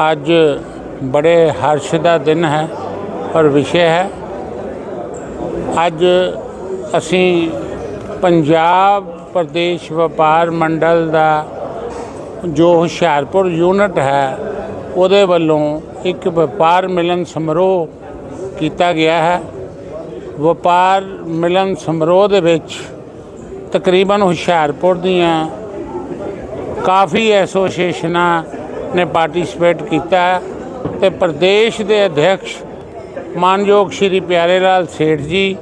ਅੱਜ ਬੜੇ ਹਰਸ਼ ਦਾ ਦਿਨ ਹੈ ਔਰ ਵਿਸ਼ੇ ਹੈ। ਅੱਜ ਅਸੀਂ ਪੰਜਾਬ ਪ੍ਰਦੇਸ਼ ਵਪਾਰ ਮੰਡਲ ਦਾ ਜੋ ਹੁਸ਼ਿਆਰਪੁਰ ਯੂਨਿਟ ਹੈ, ਉਹਦੇ ਵੱਲੋਂ ਇੱਕ ਵਪਾਰ ਮਿਲਨ ਸਮਾਰੋਹ ਕੀਤਾ ਗਿਆ ਹੈ। ਵਪਾਰ ਮਿਲਨ ਸਮਾਰੋਹ ਦੇ ਵਿੱਚ ਤਕਰੀਬਨ ਹੁਸ਼ਿਆਰਪੁਰ ਦੀਆਂ ਕਾਫੀ ਐਸੋਸੀਏਸ਼ਨਾਂ ਨੇ ਪਾਰਟਿਸਿਪੇਟ ਕੀਤਾ ਹੈ ਤੇ ਪ੍ਰਦੇਸ਼ ਦੇ ਅਧਿਕਸ਼ ਮਾਨਯੋਗ ਸ਼੍ਰੀ ਪਿਆਰੇ ਲਾਲ ਸੇਠ ਜੀ,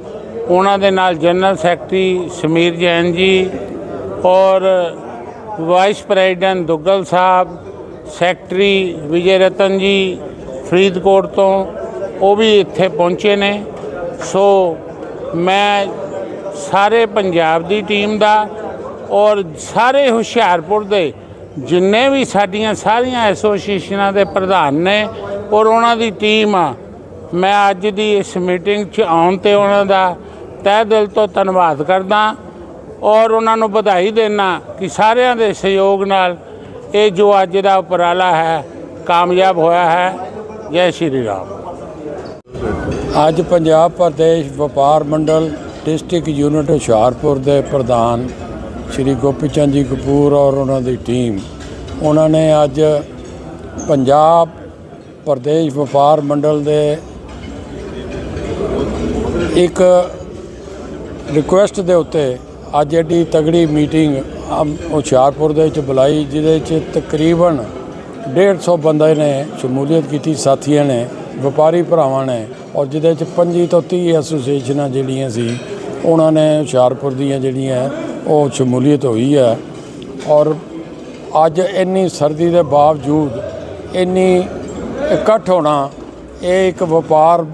ਉਹਨਾਂ ਦੇ ਨਾਲ ਜਨਰਲ ਸੈਕਟਰੀ ਸਮੀਰ ਜੈਨ ਜੀ ਔਰ vice president Duggal Sahib secretary Vijay Ratan ji Faridkot ਤੋਂ, ਉਹ ਵੀ ਇੱਥੇ ਪਹੁੰਚੇ ਨੇ। ਸੋ ਮੈਂ ਸਾਰੇ ਪੰਜਾਬ ਦੀ ਟੀਮ ਦਾ ਔਰ ਸਾਰੇ ਹੁਸ਼ਿਆਰਪੁਰ ਦੇ ਜਿੰਨੇ ਵੀ ਸਾਡੀਆਂ ਸਾਰੀਆਂ ਐਸੋਸੀਏਸ਼ਨਾਂ ਦੇ ਪ੍ਰਧਾਨ ਨੇ ਔਰ ਉਹਨਾਂ ਦੀ ਟੀਮ ਆ, ਮੈਂ ਅੱਜ ਦੀ ਇਸ ਮੀਟਿੰਗ 'ਚ ਆਉਣ ਤੇ ਉਹਨਾਂ ਦਾ ਤਹਿ ਦਿਲ ਤੋਂ ਧੰਨਵਾਦ ਕਰਦਾ ਔਰ ਉਹਨਾਂ ਨੂੰ ਵਧਾਈ ਦੇਣਾ ਕਿ ਸਾਰਿਆਂ ਦੇ ਸਹਿਯੋਗ ਨਾਲ ਇਹ ਜੋ ਅੱਜ ਦਾ ਉਪਰਾਲਾ ਹੈ, ਕਾਮਯਾਬ ਹੋਇਆ ਹੈ। ਜੈ ਸ਼੍ਰੀ ਰਾਮ। ਅੱਜ ਪੰਜਾਬ ਪ੍ਰਦੇਸ਼ ਵਪਾਰ ਮੰਡਲ ਡਿਸਟ੍ਰਿਕਟ ਯੂਨਿਟ ਹੁਸ਼ਿਆਰਪੁਰ ਦੇ ਪ੍ਰਧਾਨ ਸ਼੍ਰੀ ਗੋਪੀ ਚੰਦ ਜੀ ਕਪੂਰ ਔਰ ਉਹਨਾਂ ਦੀ ਟੀਮ। ਉਹਨਾਂ ਨੇ ਅੱਜ ਪੰਜਾਬ ਪ੍ਰਦੇਸ਼ ਵਪਾਰ ਮੰਡਲ ਦੇ ਇੱਕ ਰਿਕੁਐਸਟ ਦੇ ਉੱਤੇ ਅੱਜ ਐਡੀ ਤਗੜੀ ਮੀਟਿੰਗ ਹੁਸ਼ਿਆਰਪੁਰ ਦੇ ਵਿੱਚ ਬੁਲਾਈ, ਜਿਹਦੇ ਵਿੱਚ ਤਕਰੀਬਨ 150 ਬੰਦੇ ਨੇ ਸ਼ਮੂਲੀਅਤ ਕੀਤੀ, ਸਾਥੀਆਂ ਨੇ, ਵਪਾਰੀ ਭਰਾਵਾਂ ਨੇ ਔਰ ਜਿਹਦੇ ਵਿੱਚ 25 ਤੋਂ 30 ਐਸੋਸੀਏਸ਼ਨਾਂ ਜਿਹੜੀਆਂ ਸੀ, ਉਹਨਾਂ ਨੇ ਹੁਸ਼ਿਆਰਪੁਰ ਦੀਆਂ ਜਿਹੜੀਆਂ ਉਹ ਸ਼ਮੂਲੀਅਤ ਹੋਈ ਹੈ। ਔਰ ਅੱਜ ਇੰਨੀ ਸਰਦੀ ਦੇ ਬਾਵਜੂਦ ਇੰਨੀ ਇਕੱਠ ਹੋਣਾ, ਇਹ ਇੱਕ ਵਪਾਰ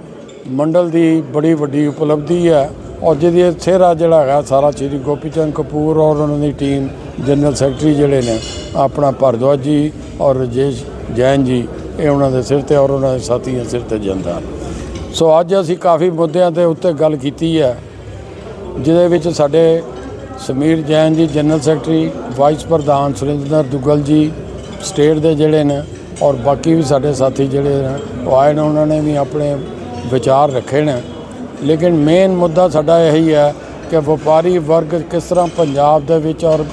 ਮੰਡਲ ਦੀ ਬੜੀ ਵੱਡੀ ਉਪਲਬਧੀ ਹੈ। ਔਰ ਜਿਹਦੀ ਸਿਹਰਾ ਜਿਹੜਾ ਹੈਗਾ ਸਾਰਾ ਸ਼੍ਰੀ ਗੋਪੀ ਚੰਦ ਕਪੂਰ ਔਰ ਉਹਨਾਂ ਦੀ ਟੀਮ ਜਨਰਲ ਸੈਕਟਰੀ ਜਿਹੜੇ ਨੇ, ਆਪਣਾ ਭਰਦਵਾਜ ਜੀ ਔਰ ਰਜੇਸ਼ ਜੈਨ ਜੀ, ਇਹ ਉਹਨਾਂ ਦੇ ਸਿਰ ਤੇ ਔਰ ਉਹਨਾਂ ਦੇ ਸਾਥੀਆਂ ਸਿਰ ਤੇ ਜਾਂਦਾ। ਸੋ ਅੱਜ ਅਸੀਂ ਕਾਫੀ ਮੁੱਦਿਆਂ ਦੇ ਉੱਤੇ ਗੱਲ ਕੀਤੀ ਹੈ, ਜਿਹਦੇ ਵਿੱਚ ਸਾਡੇ ਸਮੀਰ ਜੈਨ ਜੀ, ਜਨਰਲ ਸੈਕਟਰੀ, ਵਾਈਸ ਪ੍ਰਧਾਨ ਸੁਰਿੰਦਰ ਦੁੱਗਲ ਜੀ, ਸਟੇਟ ਦੇ ਜਿਹੜੇ ਨੇ ਔਰ ਬਾਕੀ ਵੀ ਸਾਡੇ ਸਾਥੀ ਜਿਹੜੇ ਨੇ, ਉਹ ਆਏ ਨੇ, ਉਹਨਾਂ ਨੇ ਵੀ ਆਪਣੇ ਵਿਚਾਰ ਰੱਖੇ ਨੇ। ਲੇਕਿਨ ਮੇਨ ਮੁੱਦਾ ਸਾਡਾ ਇਹੀ ਹੈ ਕਿ ਵਪਾਰੀ ਵਰਗ ਕਿਸ ਤਰ੍ਹਾਂ ਪੰਜਾਬ ਦੇ ਵਿੱਚ ਔਰ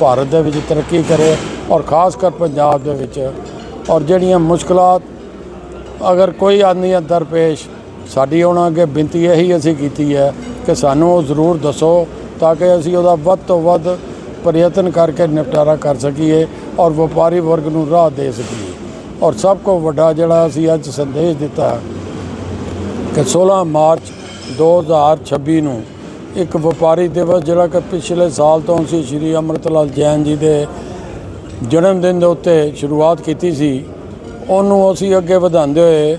ਭਾਰਤ ਦੇ ਵਿੱਚ ਤਰੱਕੀ ਕਰੇ ਔਰ ਖਾਸ ਕਰ ਪੰਜਾਬ ਦੇ ਵਿੱਚ। ਔਰ ਜਿਹੜੀਆਂ ਮੁਸ਼ਕਲਾਂ ਅਗਰ ਕੋਈ ਆਉਂਦੀਆਂ ਦਰਪੇਸ਼, ਸਾਡੀ ਉਹਨਾਂ ਅੱਗੇ ਬੇਨਤੀ ਇਹੀ ਅਸੀਂ ਕੀਤੀ ਹੈ ਕਿ ਸਾਨੂੰ ਉਹ ਜ਼ਰੂਰ ਦੱਸੋ ਤਾਂ ਕਿ ਅਸੀਂ ਉਹਦਾ ਵੱਧ ਤੋਂ ਵੱਧ ਪ੍ਰਯਤਨ ਕਰਕੇ ਨਿਪਟਾਰਾ ਕਰ ਸਕੀਏ ਔਰ ਵਪਾਰੀ ਵਰਗ ਨੂੰ ਰਾਹ ਦੇ ਸਕੀਏ। ਔਰ ਸਭ ਤੋਂ ਵੱਡਾ ਜਿਹੜਾ ਅਸੀਂ ਅੱਜ ਸੰਦੇਸ਼ ਦਿੱਤਾ ਕਿ 16 ਮਾਰਚ 2026 ਨੂੰ ਇੱਕ ਵਪਾਰੀ ਦਿਵਸ ਜਿਹੜਾ ਕਿ ਪਿਛਲੇ ਸਾਲ ਤੋਂ ਅਸੀਂ ਸ਼੍ਰੀ ਅੰਮ੍ਰਿਤਲਾਲ ਜੈਨ ਜੀ ਦੇ ਜਨਮ ਦਿਨ ਦੇ ਉੱਤੇ ਸ਼ੁਰੂਆਤ ਕੀਤੀ ਸੀ, ਉਹਨੂੰ ਅਸੀਂ ਅੱਗੇ ਵਧਾਉਂਦੇ ਹੋਏ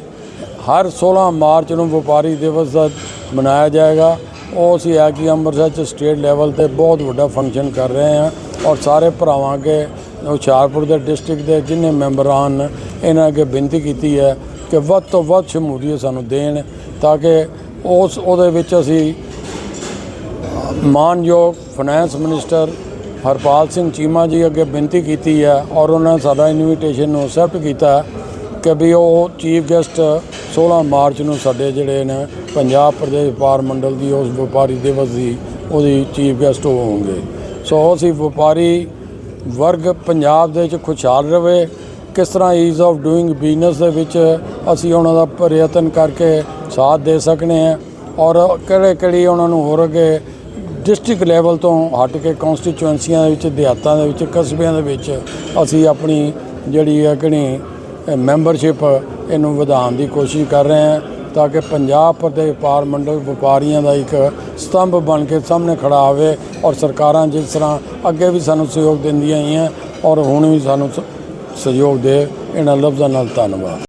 ਹਰ 16 ਮਾਰਚ ਨੂੰ ਵਪਾਰੀ ਦਿਵਸ ਦਾ ਮਨਾਇਆ ਜਾਏਗਾ। ਉਹ ਅਸੀਂ ਹੈ ਕਿ ਅੰਮ੍ਰਿਤਸਰ ਚ ਸਟੇਟ ਲੈਵਲ ਤੇ ਬਹੁਤ ਵੱਡਾ ਫੰਕਸ਼ਨ ਕਰ ਰਹੇ ਹਾਂ ਔਰ ਸਾਰੇ ਭਰਾਵਾਂ ਅੱਗੇ ਹੁਸ਼ਿਆਰਪੁਰ ਦੇ ਡਿਸਟ੍ਰਿਕਟ ਦੇ ਜਿੰਨੇ ਮੈਂਬਰਾਂ ਨੇ ਇਹਨਾਂ ਅੱਗੇ ਬੇਨਤੀ ਕੀਤੀ ਹੈ ਕਿ ਵੱਧ ਤੋਂ ਵੱਧ ਸ਼ਮੂਲੀਅਤ ਸਾਨੂੰ ਦੇਣ ਤਾਂ ਕਿ ਉਸ, ਉਹਦੇ ਵਿੱਚ ਅਸੀਂ ਮਾਨਯੋਗ ਫਾਈਨੈਂਸ ਮਿਨਿਸਟਰ ਹਰਪਾਲ ਸਿੰਘ ਚੀਮਾ ਜੀ ਅੱਗੇ ਬੇਨਤੀ ਕੀਤੀ ਹੈ ਔਰ ਉਹਨਾਂ ਸਾਡਾ ਇਨਵੀਟੇਸ਼ਨ ਨੂੰ ਅਸੈਪਟ ਕੀਤਾ ਕਿ ਵੀ ਉਹ ਚੀਫ ਗੈਸਟ 16 ਮਾਰਚ ਨੂੰ ਸਾਡੇ ਜਿਹੜੇ ਨੇ ਪੰਜਾਬ ਪ੍ਰਦੇਸ਼ ਵਪਾਰ ਮੰਡਲ ਦੀ, ਉਸ ਵਪਾਰੀ ਦਿਵਸ ਦੀ ਉਹਦੀ ਚੀਫ ਗੈਸਟ ਹੋਣਗੇ ਸੋ ਅਸੀਂ ਵਪਾਰੀ ਵਰਗ ਪੰਜਾਬ ਦੇ ਵਿੱਚ ਖੁਸ਼ਹਾਲ ਰਵੇ, ਕਿਸ ਤਰ੍ਹਾਂ ਈਜ਼ ਆਫ ਡੂਇੰਗ ਬਿਜ਼ਨਸ ਦੇ ਵਿੱਚ ਅਸੀਂ ਉਹਨਾਂ ਦਾ ਪ੍ਰਯਤਨ ਕਰਕੇ ਸਾਥ ਦੇ ਸਕਨੇ ਆ ਔਰ ਕਿਹੜੇ ਕਿਹੜੀ ਉਹਨਾਂ ਨੂੰ ਹੋਰ ਅੱਗੇ ਡਿਸਟ੍ਰਿਕਟ ਲੈਵਲ ਤੋਂ ਹਟ ਕੇ ਕਨਸਟੀਚੁਐਂਸੀਆਂ ਦੇ ਵਿੱਚ, ਦਿਹਾਤਾਂ ਦੇ ਵਿੱਚ, ਕਸਬਿਆਂ ਦੇ ਵਿੱਚ ਅਸੀਂ ਆਪਣੀ ਜਿਹੜੀ ਹੈ ਕਿਹੜੀ ਮੈਂਬਰਸ਼ਿਪ ਇਹਨੂੰ ਵਧਾਉਣ ਦੀ ਕੋਸ਼ਿਸ਼ ਕਰ ਰਹੇ ਹਾਂ ਤਾਂ ਕਿ ਪੰਜਾਬ ਪ੍ਰਦੇਸ਼ ਵਪਾਰ ਮੰਡਲ ਵਪਾਰੀਆਂ ਦਾ ਇੱਕ ਸਤੰਭ ਬਣ ਕੇ ਸਾਹਮਣੇ ਖੜਾ ਆਵੇ ਔਰ ਸਰਕਾਰਾਂ ਜਿਸ ਤਰ੍ਹਾਂ ਅੱਗੇ ਵੀ ਸਾਨੂੰ ਸਹਿਯੋਗ ਦਿੰਦੀਆਂ ਆਈਆਂ ਔਰ ਹੁਣ ਵੀ ਸਾਨੂੰ ਸ- ਸਹਿਯੋਗ ਦੇ ਇਹਨਾਂ ਲਫ਼ਜ਼ਾਂ ਨਾਲ ਧੰਨਵਾਦ।